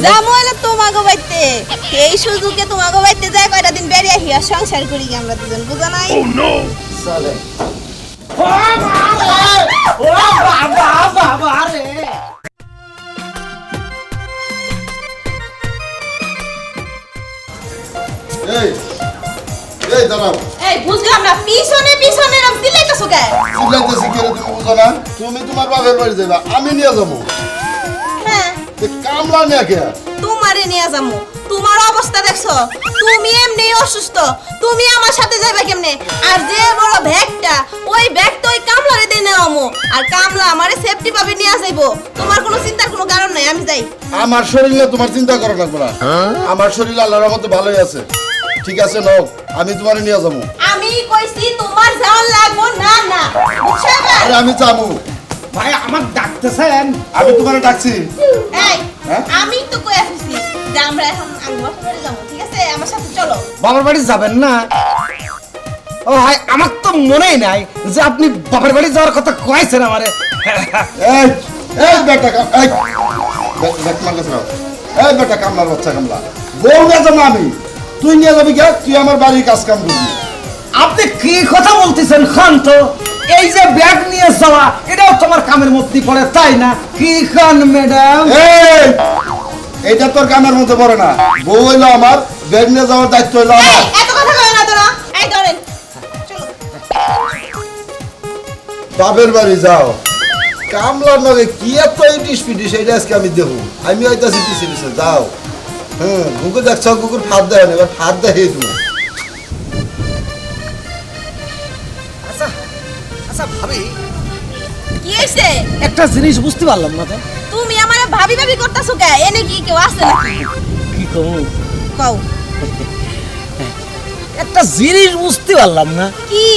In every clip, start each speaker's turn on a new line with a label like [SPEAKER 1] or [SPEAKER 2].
[SPEAKER 1] যাব হলে তোমাকে বাইতে এই সুযোগে তোমাকে বাইতে যায় কয়টা দিন বেরিয়ে হিয়া সংসার করি আমরা দুজন বুঝো নাই?
[SPEAKER 2] চলে।
[SPEAKER 3] এই এই দাঁড়াও।
[SPEAKER 1] এই বুঝলাম না পিছনে পিছনে নাম দিলাইতেছো কে?
[SPEAKER 3] চিল্লাইতেছি কে রে তুমি বুঝো না? তুমি তোমার বাপের বাড়ি যাবা আমি নিয়ে যাব। কামলা নিয়ে কে
[SPEAKER 1] তোমারে নিয়ে যাব তোমার অবস্থা দেখছ? তুমি এমনি অসুস্থ। তুমি আমার সাথে যাবে কেমনে? আর যে বড় ব্যাগটা ওই ব্যাগ তো ওই কামলারে দিয়ে নেওয়ামো আর কামলা আমারে সেফটি ভাবে নিয়ে যাইবো। তোমার কোনো চিন্তার কোনো কারণ নাই আমি যাই।
[SPEAKER 3] আমার শরীর তোমার চিন্তা করা লাগবে না। আমার শরীর আল্লাহর মতো ভালোই আছে। ঠিক আছে নক আমি তোমার নিয়ে যাব
[SPEAKER 1] আমি কইছি তোমার যাওয়ার লাগবো না না।
[SPEAKER 3] আমি যাব
[SPEAKER 2] ভাই আমার ডাকতেছেন?
[SPEAKER 3] আমি তোমার ডাকছি।
[SPEAKER 1] এই
[SPEAKER 3] হ্যাঁ?
[SPEAKER 1] আমি তো কই আসছি যে আমরা এখন আঙ্গুয়া করে যাব ঠিক আছে? আমার সাথে চলো।
[SPEAKER 2] বাবার বাড়ি যাবেন না? ও ভাই আমার তো মনেই নাই যে আপনি বাবার বাড়ি যাওয়ার কথা কয়েছেন আমারে।
[SPEAKER 3] এই এই বেটা কাম এই বে- বেটা আমার এই বেটা কামলার বাচ্চা কামলা। বউ নিয়ে যাব আমি। তুই নিয়ে যাবি কে তুই আমার বাড়ির কাজ কাম করবি।
[SPEAKER 2] আপনি কি কথা বলতেছেন খান তো এই যে ব্যাগ নিয়ে যাওয়া এটাও তোমার কামের মধ্যে পড়ে তাই না? কি খান ম্যাডাম?
[SPEAKER 3] এই এটা তোর কামের মধ্যে পড়ে না। বউ হইল আমার ব্যাগ নিয়ে যাওয়ার দায়িত্ব হইল আমার।
[SPEAKER 1] এত কথা কই না তোরা। এই ধরেন।
[SPEAKER 3] বাপের বাড়ি যাও। কামলার নগে কি এত ইটিস পিটিস এটা আজকে আমি দেবো। আমি পিছিয়ে পিছিয়ে যাও। হ্যাঁ কুকুর দেখছ কুকুর ফাঁদ দেয় না এবার ফাঁদ দেয় তুমি
[SPEAKER 2] আচ্ছা ভাবি।
[SPEAKER 1] কি হইছে
[SPEAKER 2] একটা জিনিস বুঝতে পারলাম না তো।
[SPEAKER 1] তুমি আমারে ভাবি ভাবি করতাছো কে? এনে কি কেউ আছে নাকি?
[SPEAKER 2] কি কমু
[SPEAKER 1] কও।
[SPEAKER 2] একটা জিনিস বুঝতে পারলাম না।
[SPEAKER 1] কি?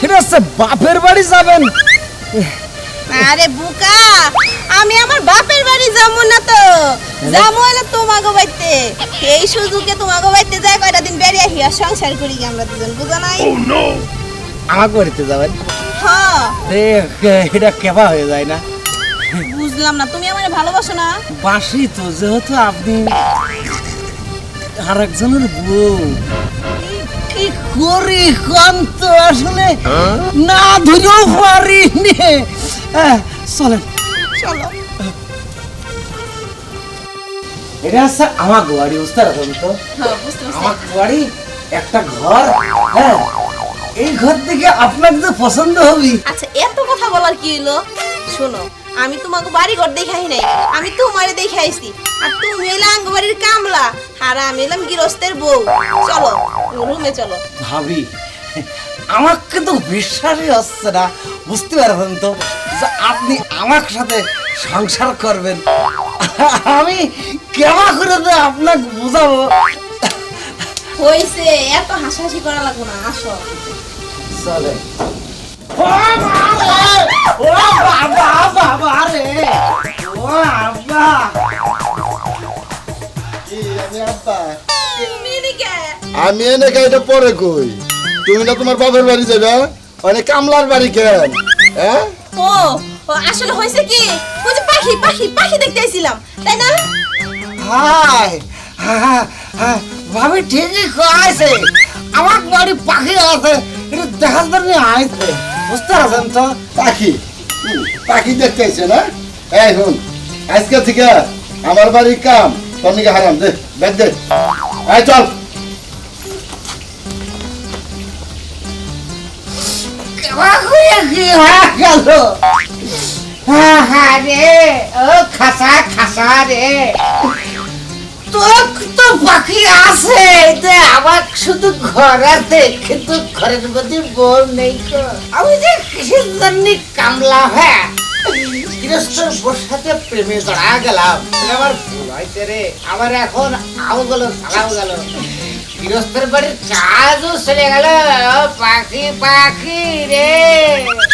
[SPEAKER 2] সেটা হচ্ছে বাপের বাড়ি যাবেন।
[SPEAKER 1] আরে বুকা আমি আমার বাপের বাড়ি যাব না তো। যাব হলে তোমাকে বাইতে এই সুযোগে তোমাকে বাইতে যায় কয়টা দিন বেরিয়ে হিয়া সংসার করি আমরা দুজন বুঝো নাই?
[SPEAKER 2] আমার বাড়িতে যাবেন।
[SPEAKER 1] হ্যাঁ
[SPEAKER 2] এটা কেবা হয়ে যায় না।
[SPEAKER 1] বুঝলাম না তুমি আমারে ভালোবাসো না।
[SPEAKER 2] বাসি তো যেহেতু আপনি আর একজনের বউ। কি করি কান তো আসলে? না ধরেও পারি চলেন।
[SPEAKER 1] চলো।
[SPEAKER 2] এটা হচ্ছে আমার বাড়ি বুঝতে পারছেন তো?
[SPEAKER 1] হ্যাঁ
[SPEAKER 2] আমার একটা ঘর হ্যাঁ? এই ঘর থেকে আপনার তো পছন্দ হবে।
[SPEAKER 1] আচ্ছা এত কথা বলার কি হলো শোনো আমি তোমাকে বাড়ি ঘর দেখাই নাই। আমি তোমারে দেখাইছি আর তুমি এলে আঙ্গ বাড়ির কামলা আর আমি এলাম গৃহস্থের বউ। চলো রুমে চলো।
[SPEAKER 2] ভাবি আমার কিন্তু বিশ্বাসই হচ্ছে না। বুঝতে পারবেন তো যে আপনি আমার সাথে সংসার করবেন। আমি কেমন করে তো আপনাকে বুঝাবো?
[SPEAKER 1] হইছে এত হাসাহাসি করা লাগবো না আসো।
[SPEAKER 2] চলে। ও বাবা বাবা রে ও আব্বা।
[SPEAKER 3] আমি এনে এটা পরে কই? তুমি না তোমার বাপের বাড়ি যাবে মানে কামলার বাড়ি কেন? হ্যাঁ?
[SPEAKER 1] ও ও, আসলে হয়েছে কি? ওই যে পাখি পাখি পাখি দেখতে আইছিলাম তাই না?
[SPEAKER 2] হাই হ্যাঁ হ্যাঁ ভাবি ঠিকই কয়েছে। আমার বাড়ি পাখি আছে এটা দেখার জন্য আইছে। বুঝতে পারছেন তো?
[SPEAKER 3] পাখি? পাখি দেখতে আইছে না? এই শুন আজকে থেকে আমার বাড়ির কাম তোর হারাম দে ব্যাগ দে। এই চল।
[SPEAKER 2] হ্যাঁ হ্যাঁ রে ও খাসা খাসা রে। হ্যাঁ গৃহস্থর বোর প্রেমে জড়া গেলাম। আমার ভুল হয়েছে রে। আমার এখন আও গেল সালাও গেল। গৃহস্থের বাড়ির কাজও চলে গেল। পাখি পাখি রে।